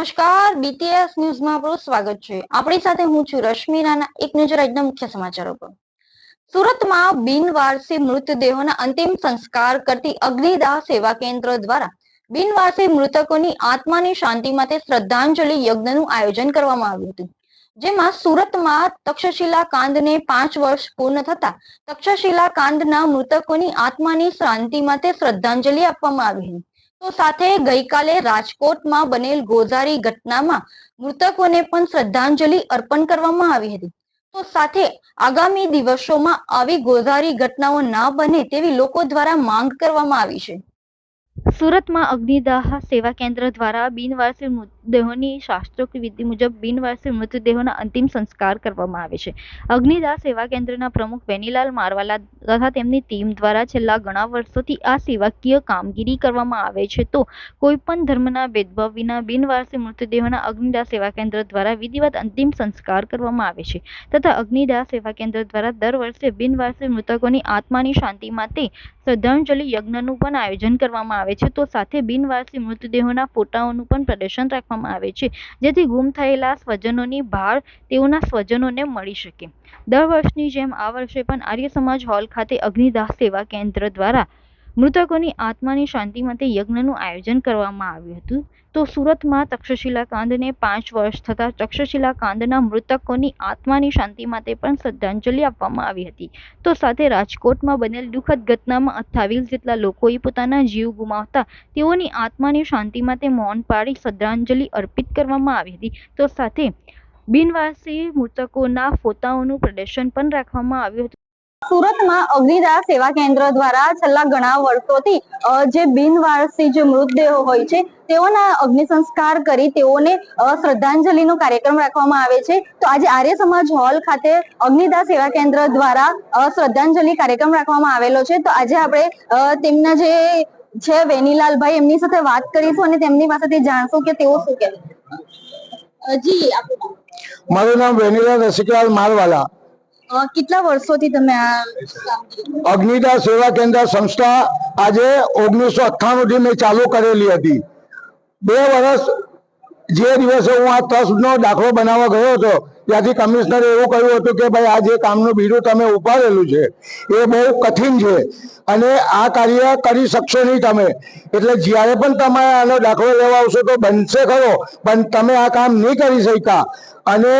નમસ્કાર બીટીએસ ન્યૂઝમાં આપનું સ્વાગત છે. આપણી સાથે હું છું રશ્મિ એક નજર આજના મુખ્ય સમાચારો પર. સુરતમાં બિનવારસી મૃતદેહોના અંતિમ સંસ્કાર કરતી અગ્નિદાહ સેવા કેન્દ્ર દ્વારા બિનવારસી મૃતકોની આત્માની શાંતિ માટે શ્રદ્ધાંજલિ યજ્ઞનું આયોજન કરવામાં આવ્યું હતું. જેમાં સુરતમાં તક્ષશિલા કાંડને પાંચ વર્ષ પૂર્ણ થતા તક્ષશિલા કાંડના મૃતકોની આત્માની શાંતિ માટે શ્રદ્ધાંજલિ આપવામાં આવી હતી. સાથે ગઈકાલે રાજકોટમાં બનેલ ગોઝારી ઘટનામાં મૃતકોને પણ શ્રદ્ધાંજલિ અર્પણ કરવામાં આવી હતી. તો સાથે આગામી દિવસોમાં આવી ગોઝારી ઘટનાઓ ના બને તેવી લોકો દ્વારા માંગ કરવામાં આવી છે. સુરતમાં અગ્નિદાહ સેવા કેન્દ્ર દ્વારા બિનવારસી મૃતદેહોની શાસ્ત્રોક્ત વિધિ મુજબ બિનવારસી મૃતદેહોના અંતિમ સંસ્કાર કરવામાં આવે છે. અગ્નિદાહ સેવા કેન્દ્રના પ્રમુખ વેનીલાલ મારવાલા તથા તેમની ટીમ દ્વારા છેલ્લા ઘણા વર્ષોથી આ સેવાકીય કામગીરી કરવામાં આવે છે તો કોઈપણ ધર્મના ભેદભાવ વિના બિનવારસી મૃતદેહોના અગ્નિદાહ સેવા કેન્દ્ર દ્વારા વિધિવત અંતિમ સંસ્કાર કરવામાં આવે છે તથા અગ્નિદાહ સેવા કેન્દ્ર દ્વારા દર વર્ષે બિનવારસી મૃતકોની આત્માની શાંતિ માટે શ્રદ્ધાંજલિ યજ્ઞનું પણ આયોજન કરવામાં આવે છે તો સાથે બિનવારસી મૃતદેહોના ફોટાઓનું પણ પ્રદર્શન રાખવામાં આવે છે, જેથી ગુમ થયેલા સ્વજનોની ભાર તેઓના સ્વજનોને મળી શકે. દર વર્ષની જેમ આ વર્ષે પણ આર્ય સમાજ હોલ ખાતે અગ્નિદાહ સેવા કેન્દ્ર દ્વારા મૃતકોની આત્માની શાંતિ માટે યજ્ઞનું આયોજન કરવામાં આવ્યું હતું. તો સુરતમાં તક્ષશિલા કાંડને પાંચ વર્ષ થતા તક્ષશિલા કાંડના મૃતકોની આત્માની શાંતિ માટે પણ શ્રદ્ધાંજલિ આપવામાં આવી હતી. તો સાથે રાજકોટમાં બનેલ દુઃખદ ઘટનામાં અઠ્ઠાવીસ જેટલા લોકોએ પોતાના જીવ ગુમાવતા તેઓની આત્માની શાંતિ માટે મૌન પાડી શ્રદ્ધાંજલિ અર્પિત કરવામાં આવી હતી. તો સાથે બિનવાસી મૃતકોના ફોટાઓનું પ્રદર્શન પણ રાખવામાં આવ્યું હતું. સુરતમાં અગ્નિદાહ સેવા કેન્દ્ર દ્વારા છેલ્લા ઘણા વર્ષોથી જે બિનવારસી જે મૃતદેહો હોય છે તેઓના અગ્નિ સંસ્કાર કરી તેઓને શ્રદ્ધાંજલિનો કાર્યક્રમ રાખવામાં આવે છે. તો આજે આર્ય સમાજ હોલ ખાતે અગ્નિદાહ સેવા કેન્દ્ર દ્વારા શ્રદ્ધાંજલિ કાર્યક્રમ રાખવામાં આવેલો છે. તો આજે આપણે તેમના જે છે વેનીલાલભાઈ એમની સાથે વાત કરીશું અને તેમની પાસેથી જાણશું કે તેઓ શું કહે જી મારું નામ વેનીલાલ રસિકલાલ મારવાલા. અ, કેટલા વર્ષોથી તમે આ અગ્નિદા સેવા કેન્દ્ર સંસ્થા આજે ઓગણીસો અઠ્ઠાણું થી મેં ચાલુ કરેલી હતી. બે વર્ષ જે દિવસે હું આ ટ્રસ્ટનો દાખલો બનાવવા ગયો હતો ત્યાંથી કમિશનરે એવું કહ્યું હતું કે ભાઈ, આ જે કામનું બીડું તમે ઉપાડેલું છે, એ બહુ કઠિન છે અને આ કાર્ય કરી શકશો નહીં તમે. એટલે જ્યારે પણ તમે આનો દાખલો લેવા આવશો તો બનશે ખરો, પણ તમે આ કામ નહીં કરી શક્યા. અને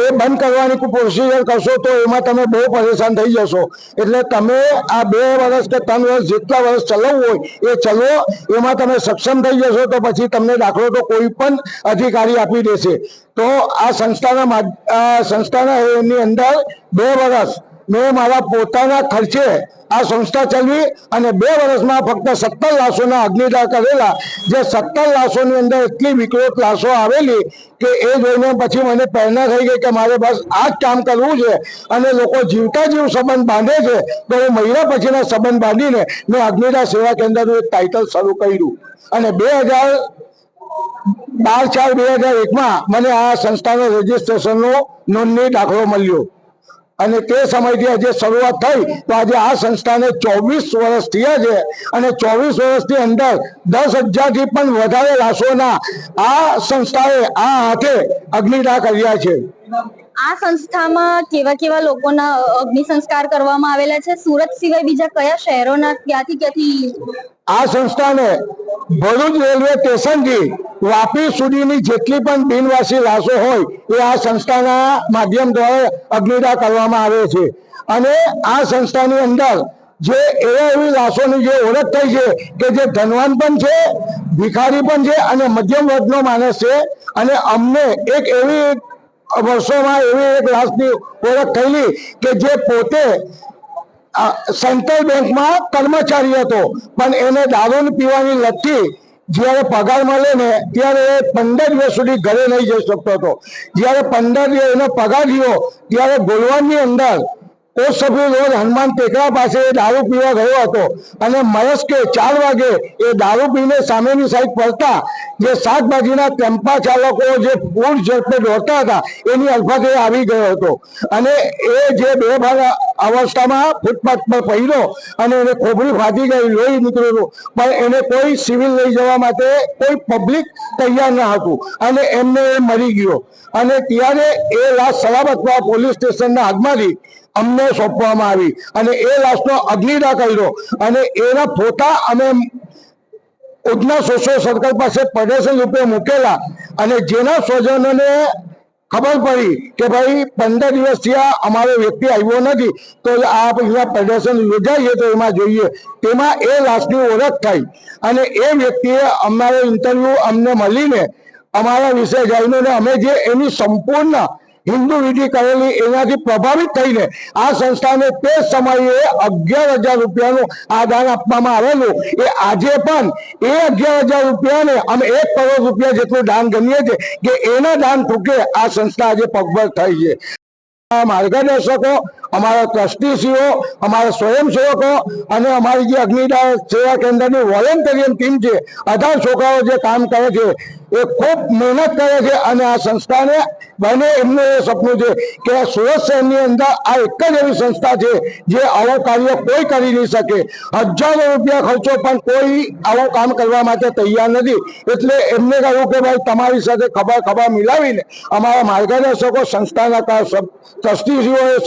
એ બંધ કરવાની પ્રોસિજર કરશો તો એમાં તમે બહુ પરેશાન થઈ જશો. એટલે તમે આ બે વર્ષ કે ત્રણ વર્ષ જેટલા વર્ષ ચલાવવું હોય, એ ચલો, એમાં તમે સક્ષમ થઈ જશો તો પછી તમને દાખલો તો કોઈ પણ અધિકારી આપી દેશે. તો આ સંસ્થાના સંસ્થાના એની અંદર બે વર્ષ મેં મારા પોતાના ખર્ચે આ સંસ્થા ચલાવી અને બે વર્ષમાં ફક્ત સત્તર લાશોના અગ્નિદાહ કરેલા. જે સત્તર લાશોની અંદર એટલી વિકૃત લાશો આવેલી કે એ જોઈને પછી મને પ્રેરણા થઈ ગઈ કે મારે બસ આ જ કામ કરવું છે. અને લોકો જીવતા જીવ સંબંધ બાંધે છે. તો હું મહિના પછીના સંબંધ બાંધીને મેં અગ્નિદાહ સેવા કેન્દ્રનું એક ટાઇટલ શરૂ કર્યું. અને બે હજાર બાર ચાર બે હજાર એકમાં મને આ સંસ્થાનો રજીસ્ટ્રેશનનો નોંધણી દાખલો મળ્યો. અને તે સમયથી આજે શરૂઆત થઈ તો આજે આ સંસ્થાને ચોવીસ વર્ષ થયા છે અને ચોવીસ વર્ષની અંદર દસ હજારથી પણ વધારે લાશોના આ સંસ્થાએ આ હાથે અગ્નિદાહ કર્યા છે. આ સંસ્થામાં કેવા કેવા લોકોના અગ્નિ સંસ્કાર કરવામાં આવેલા છે? સુરત સિવાય બીજા કયા શહેરોના ક્યાંથી ક્યાંથી આ સંસ્થાને ભરૂચ રેલવે સ્ટેશનથી વાપી સુધીની જેટલી પણ બિનવાસી લાશો હોય એ આ સંસ્થાના માધ્યમ દ્વારા અગ્નિદા કરવામાં આવે છે. અને આ સંસ્થાની અંદર જે એવા એવી લાશોની જે ઓળખ થઈ છે કે જે ધનવાન પણ છે, ભિખારી પણ છે અને મધ્યમ વર્ગનો માણસ છે અને અમને એક એવી વર્ષોમાં એવી એક લાશની ઓળખ થયેલી કે જે પોતે સેન્ટ્રલ બેંકમાં કર્મચારી હતો. પણ એને દારૂ પીવાની લતથી જ્યારે પગાર મળે ને ત્યારે એ પંદર દિવસ સુધી ઘરે નહીં જઈ શકતો હતો. જ્યારે પંદર દિવસ એનો પગાર થયો ત્યારે ગોલવાની અંદર કોસભ્ય રોજ હનુમાન ટેકરા પાસે દારૂ પીવા ગયો હતો. અને મયસ્કે ચાર વાગે એ દારૂ પીને સામેની સાઈડ પડતા જે શાકભાજીના ટેમ્પા ચાલકો જે પૂર ઝડપે દોડતા હતા, એની અલ્ફાતે આવી ગયો હતો. અને એ જે બે ભાગ અવસ્થામાં ફૂટપાથ પર પડ્યો અને એને ખોબરી ફાટી ગઈ, લોહી નીકળેલું પણ એને કોઈ સિવિલ લઈ જવા માટે કોઈ પબ્લિક તૈયાર ન હતું. અને એમને એ મરી ગયો. અને ત્યારે એ લાશ સલામતમાં પોલીસ સ્ટેશનના હાથમાંથી અમને સોંપવામાં આવી અને એ લાશનો અગ્નિદાહ કર્યો. અને એના ફોટા અમે ઉધના સોશિયલ સર્કલ પાસે પ્રદર્શન રૂપે મૂકેલા. અને જેના સ્વજનોને ખબર પડી કે ભાઈ પંદર દિવસથી આ અમારો વ્યક્તિ આવ્યો નથી, તો આ અહીંયા પ્રદર્શન યોજાઈએ તો એમાં જોઈએ. તેમાં એ લાશની ઓળખ થઈ. અને એ વ્યક્તિએ અમારો ઇન્ટરવ્યુ અમને મળીને અમારા વિશે જાણીને અમે જે એની સંપૂર્ણ હિન્દુ વિધિ કરેલી એનાથી પ્રભાવિત થઈને આ સંસ્થાને તે સમયે અગિયાર હજાર રૂપિયાનું આ દાન આપવામાં આવેલું. એ આજે પણ એ અગિયાર હજાર રૂપિયાને અમે એક કરોડ રૂપિયા જેટલું દાન ગણીએ છીએ કે એના દાન થૂકે આ સંસ્થા આજે પગભર થઈ છે. માર્ગદર્શકો, અમારા ટ્રસ્ટીસીઓ, અમારા સ્વયંસેવકો અને અમારી જે અગ્નિદાન સેવા કેન્દ્રની વોલેન્ટરિયન ટીમ છે, અઢાર છોકરાઓ જે કામ કરે છે એ ખૂબ મહેનત કરે છે અને આ સંસ્થાને બને એમનું એ સપનું છે કે સુરત શહેરની અંદર આ એક જ એવી સંસ્થા છે જે આવું કાર્ય કોઈ કરી નહીં શકે. હજારો રૂપિયા ખર્ચો પણ કોઈ આવું કામ કરવા માટે તૈયાર નથી. એટલે એમને કહ્યું કે ભાઈ તમારી સાથે ખબર ખબર મિલાવીને અમારા માર્ગદર્શકો, સંસ્થાના કા-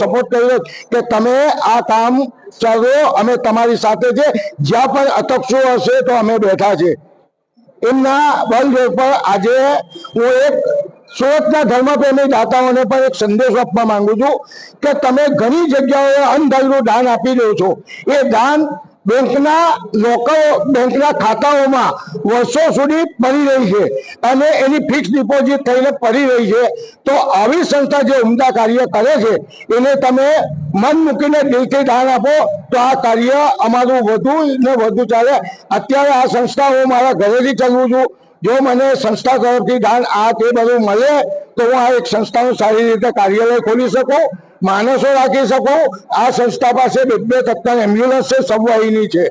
સપોર્ટ કર્યો કે તમે આ કામ ચાલો અમે તમારી સાથે છે. જ્યાં પણ અટકશો હશે તો અમે બેઠા છે. એમના બલ પર આજે હું એક સુરતના ધર્મપ્રેમી દાતાઓને પણ એક સંદેશ આપવા માંગુ છું કે તમે ઘણી જગ્યાઓએ અનધાર્યું દાન આપી દો છો. એ દાન બેંકના લોકો, બેંકના ખાતાઓમાં વર્ષો સુધી પડી રહી છે અને એની ફિક્સ ડિપોઝિટ થઈને પડી રહી છે. તો આવી સંસ્થા જે ઉમદા કાર્ય કરે છે, એને તમે મન મૂકીને દિલથી દાન આપો, તો આ કાર્ય અમારું વધુ ને વધુ ચાલે. અત્યારે આ સંસ્થા હું મારા ઘરેથી ચલાવું છું. જો મને સંસ્થા તરફથી દાન આ તે બધું મળે, તો હું આ એક સંસ્થાનું સારી રીતે કાર્યાલય ખોલી શકું. માણસો રાખી શકો? આ સંસ્થા પાસે બે બે તત્કાલ એમ્બ્યુલન્સ છે, સબવાહિની છે.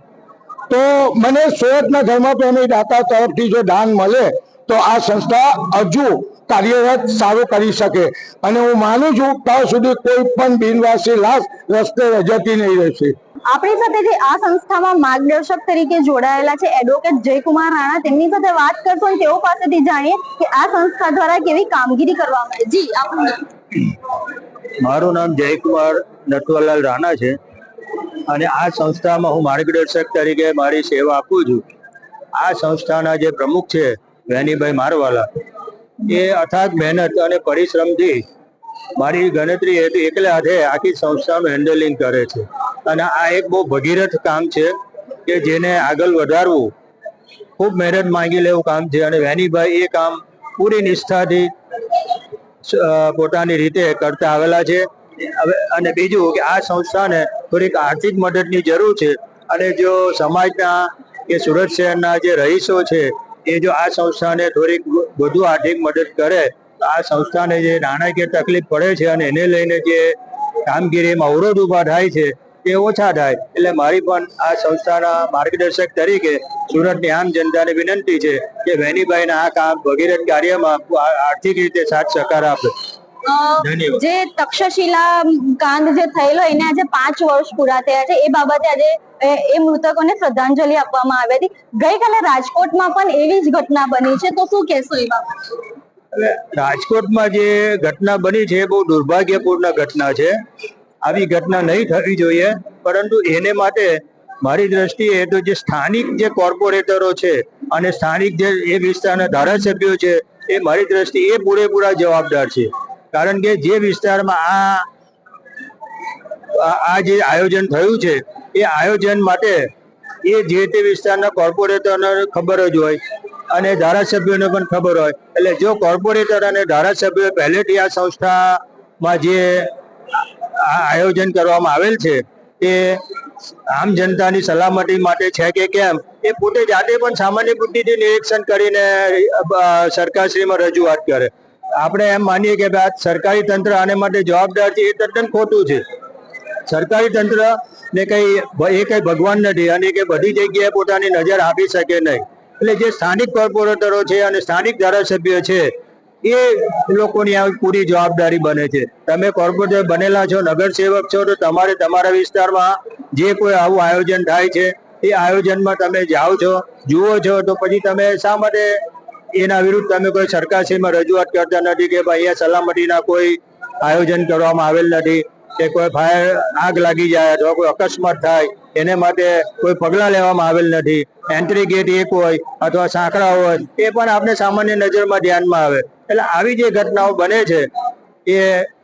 તો મને સુરતના ધર્મપ્રેમી દાતા તરફથી જો દાન મળે, તો આ સંસ્થા હજુ કાર્યરત સારું કરી શકે. અને હું માનું છું, ત્યાં સુધી કોઈ પણ બિનવાસી લાશ રસ્તે રજતી નહીં રહેશે. આપણી સાથે જે આ સંસ્થામાં માર્ગદર્શક તરીકે જોડાયેલા છે, એડવોકેટ જયકુમાર રાણા, તેમની સાથે વાત કરશો અને તેઓ પાસેથી જાણીએ કે આ સંસ્થા દ્વારા કેવી કામગીરી કરવામાં આવે. જી આપણું. મારું નામ જયકુમાર નટવરલાલ રાણા છે અને આ સંસ્થામાં હું માર્ગદર્શક તરીકે મારી સેવા આપું છું. આ સંસ્થાના જે પ્રમુખ છે, વેનીભાઈ મારવાલા, એ અથાગ મહેનત અને પરિશ્રમથી મારી ગણતરી હેઠળ એકલા હાથે આખી સંસ્થાનું હેન્ડલિંગ કરે છે. અને આ એક બહુ ભગીરથ કામ છે કે જેને આગળ વધારવું. ખૂબ મહેનત માંગી લેવું કામ છે અને વેનીભાઈ એ કામ પૂરી નિષ્ઠાથી પોતાની રીતે કરતા આવેલા છે. અને બીજું કે આ સંસ્થાને થોડીક આર્થિક મદદની જરૂર છે. અને જો સમાજના કે સુરત શહેરના જે રહીશો છે, એ જો આ સંસ્થાને થોડીક વધુ આર્થિક મદદ કરે, તો આ સંસ્થાને જે નાણાકીય તકલીફ પડે છે અને એને લઈને જે કામગીરીમાં અવરોધ ઊભા થાય છે એ ઓછા થાય. એટલે મારી પણ આ સંસ્થાના માર્ગદર્શક તરીકે સુરતની આમ જનતાને વિનંતી છે કે વેનીભાઈના આ કામ ભગીરથ કાર્યમાં આર્થિક રીતે સાથ સહકાર આપે. જે તક્ષશિલા કાંડ જે થયેલો એને આજે પાંચ વર્ષ પૂરા થયા છે. એ બાબતે આજે એ મૃતકોને શ્રદ્ધાંજલિ આપવામાં આવી હતી. ગઈકાલે રાજકોટમાં પણ એવી જ ઘટના બની છે. તો શું કહેશો એ બાબતે? રાજકોટમાં જે ઘટના બની છે એ બહુ દુર્ભાગ્યપૂર્ણ ઘટના છે. આવી ઘટના નહીં થવી જોઈએ, પરંતુ એને માટે મારી દ્રષ્ટિએ તો જે સ્થાનિક જે કોર્પોરેટરો છે અને સ્થાનિક જે એ વિસ્તારના ધારાસભ્યો છે, એ મારી દ્રષ્ટિએ એ પૂરેપૂરા જવાબદાર છે. કારણ કે જે વિસ્તારમાં આ આ જે આયોજન થયું છે, એ આયોજન માટે એ જે તે વિસ્તારના કોર્પોરેટરને ખબર જ હોય અને ધારાસભ્યોને પણ ખબર હોય. એટલે જો કોર્પોરેટર અને ધારાસભ્યો પહેલેથી આ સંસ્થામાં જે આયોજન કરવામાં આવેલ છે એ આમ જનતાની સલામતી માટે છે કે કેમ, એ પોતે જાતે પણ સામાન્ય બુદ્ધિથી નિરીક્ષણ કરીને સરકારશ્રીમાં રજૂઆત કરે. આપણે એમ માનીએ કે આ સરકારી તંત્ર આને માટે જવાબદાર છે એ તદ્દન ખોટું છે. સરકારી તંત્ર ને કઈ એ કઈ ભગવાન નથી અને કે બધી જગ્યાએ પોતાની નજર આપી શકે નહીં. એટલે જે સ્થાનિક કોર્પોરેટરો છે અને સ્થાનિક ધારાસભ્યો છે એ લોકોની આ પૂરી જવાબદારી બને છે. તમે કોર્પોરેટર બનેલા છો નગરસેવક છો, તો તમારે તમારા વિસ્તારમાં જે કોઈ આવું આયોજન થાય છે, એ આયોજનમાં તમે જાઓ છો, જુઓ છો, તો પછી તમે શા માટે એના વિરુદ્ધ તમે કોઈ સરકારશ્રીમાં રજૂઆત કરતા નથી કે ભાઈ અહીંયા સલામતીના કોઈ આયોજન કરવામાં આવેલ નથી, કે કોઈ ફાયર આગ લાગી જાય અથવા કોઈ અકસ્માત થાય, એને માટે કોઈ પગલાં લેવામાં આવેલ નથી. એન્ટ્રી ગેટ એક હોય અથવા સાંકડા હોય, એ પણ આપણે સામાન્ય નજરમાં ધ્યાનમાં આવે. એટલે આવી જે ઘટનાઓ બને છે, એ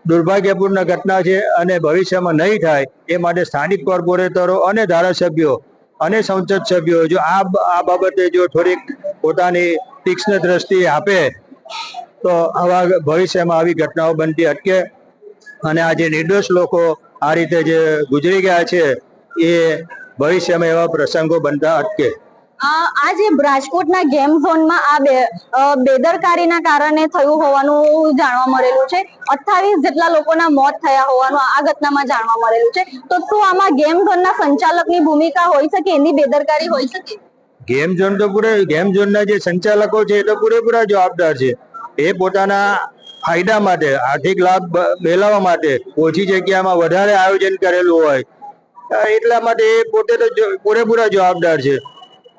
દુર્ભાગ્યપૂર્ણ ઘટના છે અને ભવિષ્યમાં નહીં થાય, એ માટે સ્થાનિક કોર્પોરેટરો અને ધારાસભ્યો અને સંસદ સભ્યો જો આ આ બાબતે જો થોડીક પોતાની તીક્ષ્ણ દ્રષ્ટિ આપે, તો આવા ભવિષ્યમાં આવી ઘટનાઓ બનતી અટકે અને આ જે નિર્દોષ લોકો આ રીતે જે ગુજરી ગયા છે, એ ભવિષ્યમાં એવા પ્રસંગો બનતા અટકે. અ, આ રાજકોટના ગેમ ઝોનમાં આ બેદરકારીના કારણે થયું હોવાનું જાણવા મળેલું છે. અઠ્ઠાવીસ જેટલા લોકોના મોત થયા હોવાનું આ ઘટનામાં જાણવા મળેલું છે. તો શું આમાં ગેમ ઝોનના સંચાલકની ભૂમિકા હોઈ શકે? એની બેદરકારી હોઈ શકે? ગેમ ઝોન તો પૂરે ગેમ ઝોનના જે સંચાલકો છે એ તો પૂરેપૂરા જવાબદાર છે. એ પોતાના ફાયદા માટે આર્થિક લાભ મેળવવા માટે ઓછી જગ્યામાં વધારે આયોજન કરેલું હોય. એટલા માટે પોતે તો પૂરેપૂરા જવાબદાર છે.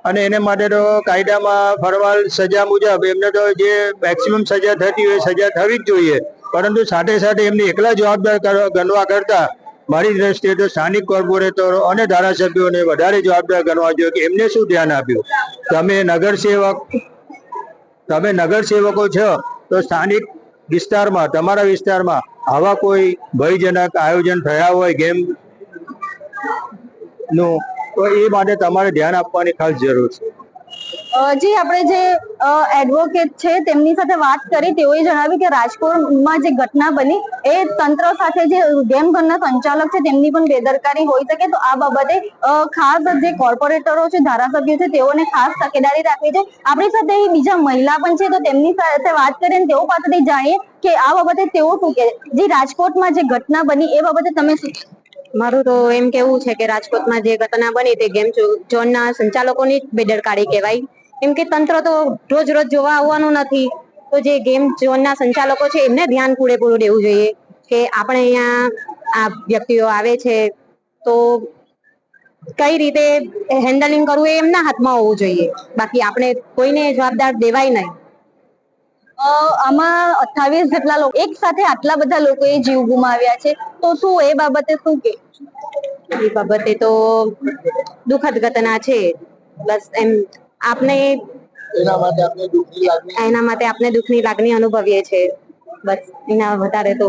અને એને માટે તો કાયદામાં ફરવાલ સજા મુજબ એમને તો જે મેક્સિમમ સજા થતી હોય સજા થવી જ જોઈએ. પરંતુ સાથે સાથે એમને એકલા જવાબદાર ગણવા કરતા મારી દ્રષ્ટિએ તો સ્થાનિક કોર્પોરેટરો અને ધારાસભ્યોને વધારે જવાબદાર ગણવા જોઈએ કે એમને શું ધ્યાન આપ્યું? તમે નગરસેવક, તમે નગરસેવકો છો તો સ્થાનિક વિસ્તારમાં, તમારા વિસ્તારમાં આવા કોઈ ભયજનક આયોજન થયા હોય, ગેમનું તો એ માટે તમારે ધ્યાન આપવાની ખાસ જરૂર છે. જી, આપણે જે એડવોકેટ છે, તેમની સાથે વાત કરી, તેઓએ જણાવ્યું કે રાજકોટમાં જે ઘટના બની, એ તંત્ર સાથે જે ગેમ ઘરના સંચાલક છે, તેમની પણ બેદરકારી હોઈ શકે તો આ બાબતે ખાસ જે કોર્પોરેટરો છે, ધારાસભ્યો છે, તેઓને ખાસ તકેદારી રાખવી છે. આપણી સાથે બીજા મહિલા પણ છે, તો તેમની સાથે વાત કરીને તેઓ પાસેથી જાણીએ કે આ બાબતે તેઓ શું કે જે, રાજકોટમાં જે ઘટના બની, એ બાબતે તમે શું? મારું તો એમ કેવું છે કે રાજકોટમાં જે ઘટના બની તે ગેમ ઝોનના સંચાલકોની જ બેદરકારી કહેવાય. કેમ કે તંત્ર તો રોજ રોજ જોવા આવવાનું નથી. તો જે ગેમ ઝોનના સંચાલકો છે એમને ધ્યાન પૂરેપૂરું દેવું જોઈએ કે આપણે અહીંયા આ વ્યક્તિઓ આવે છે તો કઈ રીતે હેન્ડલિંગ કરવું એ એમના હાથમાં હોવું જોઈએ. બાકી આપણે કોઈને જવાબદાર દેવાય નહીં. આમાં અઠ્ઠાવીસ જેટલા લોકો એક સાથે આટલા બધા લોકોએ જીવ ગુમાવ્યા છે. તો શું એ બાબતે શું કે? એ બાબતે તો દુઃખદ ઘટના છે. બસ એમ આપણે એના માટે આપણે દુઃખની લાગણી. એના માટે આપણે દુઃખની લાગણી અનુભવીએ છીએ. બસ એના વધારે તો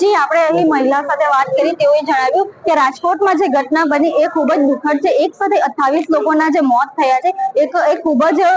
જી, આપણે અહીં મહિલા સાથે વાત કરી તેઓએ જણાવ્યું કે રાજકોટમાં જે ઘટના બની એ ખૂબ જ દુઃખદ છે. એક સાથે અઠ્ઠાવીસ લોકોના જે મોત થયા છે, એક, એ ખૂબ જ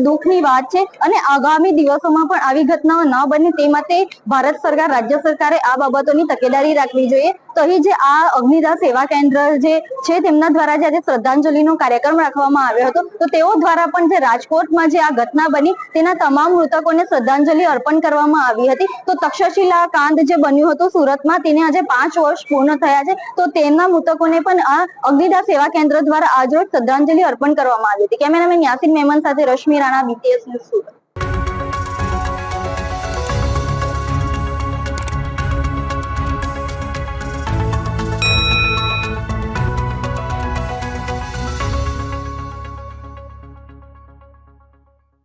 દુઃખની વાત છે અને આગામી દિવસોમાં પણ આવી ઘટનાઓ ન બને તે માટે ભારત સરકાર, રાજ્ય સરકારે આ બાબતોની તકેદારી રાખવી જોઈએ. તો અહીં જે આ અગ્નિદાહ સેવા કેન્દ્ર જે છે, તેમના દ્વારા જે આજે શ્રદ્ધાંજલિનો કાર્યક્રમ રાખવામાં આવ્યો હતો, તો તેઓ દ્વારા પણ જે રાજકોટમાં જે આ ઘટના બની, તેના તમામ મૃતકોને શ્રદ્ધાંજલિ અર્પણ કરવામાં આવી હતી. તો તક્ષશિલા કાંડ જે બન્યું હતું સુરતમાં, તેને આજે પાંચ વર્ષ પૂર્ણ થયા છે. તો તેમના મૃતકોને પણ આ અગ્નિદાહ સેવા કેન્દ્ર દ્વારા આજરોજ શ્રદ્ધાંજલિ અર્પણ કરવામાં આવી હતી. કેમેરામેન યાસીન મેમન સાથે રશ્મિ રાણા બીટીએસ ન્યૂઝ સુરત.